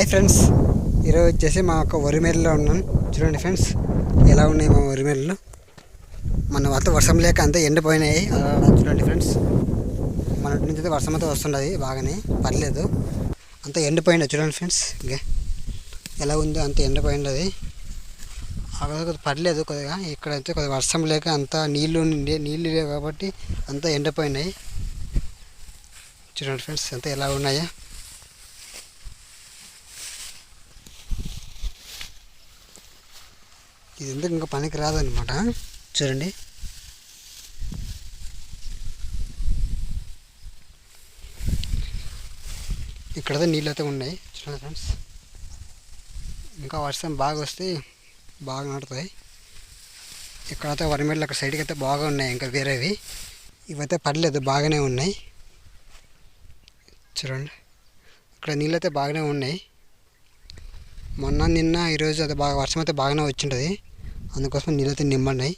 Hi friends ఈరోజు వచ్చేసి మా ఒక వరిమేరలో ఉన్నాను చూడండి ఫ్రెండ్స్ ఎలా ఉన్నాయి మా వరిమేరలు మన వద్ద వర్షం లేక అంతా ఎండిపోయినాయి. చూడండి ఫ్రెండ్స్ మన నుంచి అయితే వర్షం అయితే వస్తుండదు బాగానే పర్లేదు. అంతా ఎండిపోయింది చూడండి ఫ్రెండ్స్ ఇంకా. ఎలా ఉందో అంత ఎండిపోయిండది అక్కడ కొద్దిగా పర్లేదు కొద్దిగా. ఇక్కడ అయితే కొద్దిగా వర్షం లేక అంతా నీళ్ళు నీళ్ళు లేవు కాబట్టి అంతా ఎండిపోయినాయి. చూడండి ఫ్రెండ్స్ అంతా ఎలా ఉన్నాయా? ఇది ఎందుకు ఇంకా పనికి రాదనమాట? చూడండి. ఇక్కడతో నీళ్ళు అయితే ఉన్నాయి. చూడండి ఫ్రెండ్స్. ఇంకా వర్షం బాగా వస్తే బాగా నాటుతాయి. ఇక్కడైతే వరిమెడలు అక్కడ సైడ్కి అయితే బాగా ఉన్నాయి ఇంకా వేరేవి. ఇవైతే పడలేదు బాగానే ఉన్నాయి. చూడండి. ఇక్కడ నీళ్ళు అయితే బాగానే ఉన్నాయి. మొన్న నిన్న ఈరోజు అయితే బాగా వర్షం అయితే బాగానే వచ్చింటుంది. అందుకోసం నీళ్ళైతే నిమ్మన్నాయి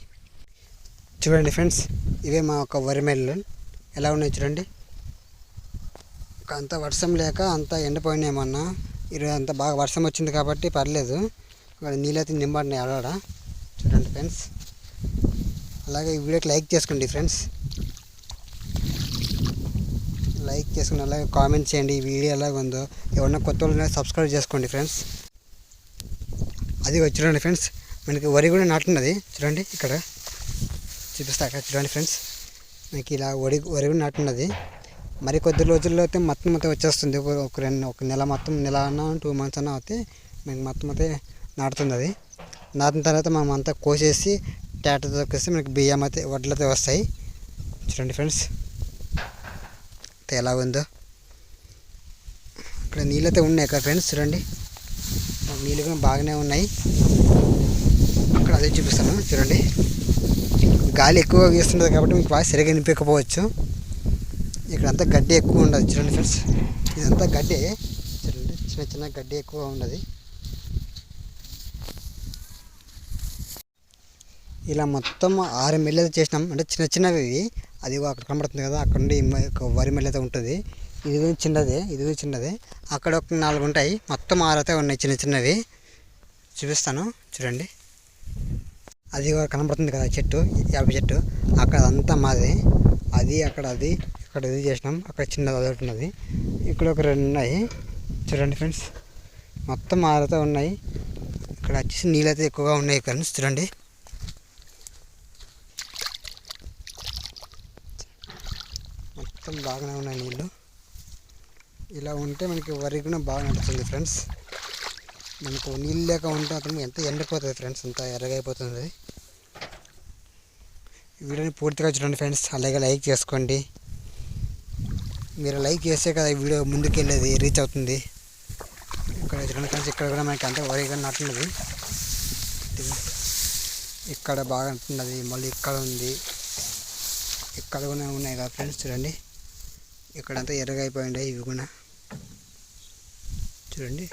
చూడండి ఫ్రెండ్స్ ఇవే మా ఒక వరిమెడలు ఎలా ఉన్నాయి చూడండి. అంత వర్షం లేక అంత ఎండిపోయినాయి మొన్న ఈరోజు అంత బాగా వర్షం వచ్చింది కాబట్టి పర్లేదు. ఇక్కడ నీళ్ళైతే నింబడినాయి ఆడ. చూడండి ఫ్రెండ్స్. అలాగే ఈ వీడియోకి లైక్ చేసుకోండి ఫ్రెండ్స్. లైక్ చేసుకుని అలాగే కామెంట్ చేయండి ఈ వీడియో ఎలాగ ఉందో. ఎవరన్నా కొత్త వాళ్ళు సబ్స్క్రైబ్ చేసుకోండి ఫ్రెండ్స్. అది వచ్చి చూడండి ఫ్రెండ్స్. మనకి వరి కూడా నాటున్నది. చూడండి ఇక్కడ. చూపిస్తా అక్కడ. చూడండి ఫ్రెండ్స్. మనకి ఇలా వరి వరి కూడా నాటున్నది. మరి కొద్ది రోజుల్లో అయితే మొత్తం మొత్తం వచ్చేస్తుంది. ఒక ఒక రెండు ఒక నెల మొత్తం నెల అన్న టూ మంత్స్ అన్న అయితే మనకి మొత్తం అయితే నాటుతుంది అది నాటిన తర్వాత మనం అంతా కోసేసి ట్యాటర్ తొక్కేసి మనకి బియ్యం అయితే వడ్లు అయితే వస్తాయి. చూడండి ఫ్రెండ్స్. అయితే ఎలా ఉందో. ఇక్కడ నీళ్ళు అయితే ఉన్నాయి కదా ఫ్రెండ్స్. చూడండి. నీళ్ళు కూడా బాగానే ఉన్నాయి. అక్కడ అదే చూపిస్తాను చూడండి. గాలి ఎక్కువ వీస్తుంటుంది కాబట్టి మీకు బాగా సరిగా నింపకపోవచ్చు ఇక్కడ అంతా గడ్డి ఎక్కువ ఉండదు చూడండి ఫ్రెండ్స్. ఇదంతా గడ్డి. చూడండి చిన్న చిన్న గడ్డి ఎక్కువ ఉన్నది ఇలా మొత్తం ఆరు మెల్లు చేసినాం. అంటే చిన్న చిన్నవి ఇవి. అది అక్కడ కనబడుతుంది కదా అక్కడ నుండి వరి మెల్లు అయితే ఉంటుంది. ఇది కూడా చిన్నదే ఇది కూడా చిన్నదే. అక్కడ ఒక నాలుగు ఉంటాయి. మొత్తం ఆరు అయితే ఉన్నాయి చిన్న చిన్నవి. చూపిస్తాను చూడండి. అది కూడా కనబడుతుంది కదా చెట్టు యాభై చెట్టు. అక్కడ అంతా మాది. అది అక్కడ అది ఇక్కడ ఇది చేసినాం. అక్కడ చిన్నది అదొకటి ఉన్నది. ఇక్కడ ఒక రెండు ఉన్నాయి. చూడండి ఫ్రెండ్స్. మొత్తం ఆరుతో ఉన్నాయి. ఇక్కడ వచ్చేసి నీళ్ళైతే ఎక్కువగా ఉన్నాయి ఫ్రెండ్స్. చూడండి. మొత్తం బాగానే ఉన్నాయి నీళ్ళు. ఇలా ఉంటే మనకి వరి కూడా బాగా నడుస్తుంది ఫ్రెండ్స్. మనకు నీళ్ళు లేక ఉంటే అక్కడ ఎంత ఎండిపోతుంది ఫ్రెండ్స్ అంత ఎర్రగైపోతుంది వీడియోని పూర్తిగా చూడండి ఫ్రెండ్స్ అలాగే లైక్ చేసుకోండి. మీరు లైక్ చేస్తే కదా ఈ వీడియో ముందుకు వెళ్ళేది రీచ్ అవుతుంది. ఇక్కడ చూడండి ఫ్రెండ్స్ ఇక్కడ కూడా మనకి అంతా వరిగా నటున్నది ఇక్కడ బాగా నటున్నది మళ్ళీ ఇక్కడ ఉంది. ఇక్కడ కూడా ఉన్నాయి కదా ఫ్రెండ్స్ చూడండి. ఇక్కడంతా ఎర్రగా అయిపోయింది ఇవి కూడా. చూడండి.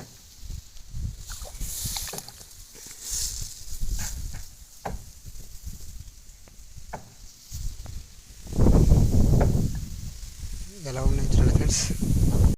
Thanks.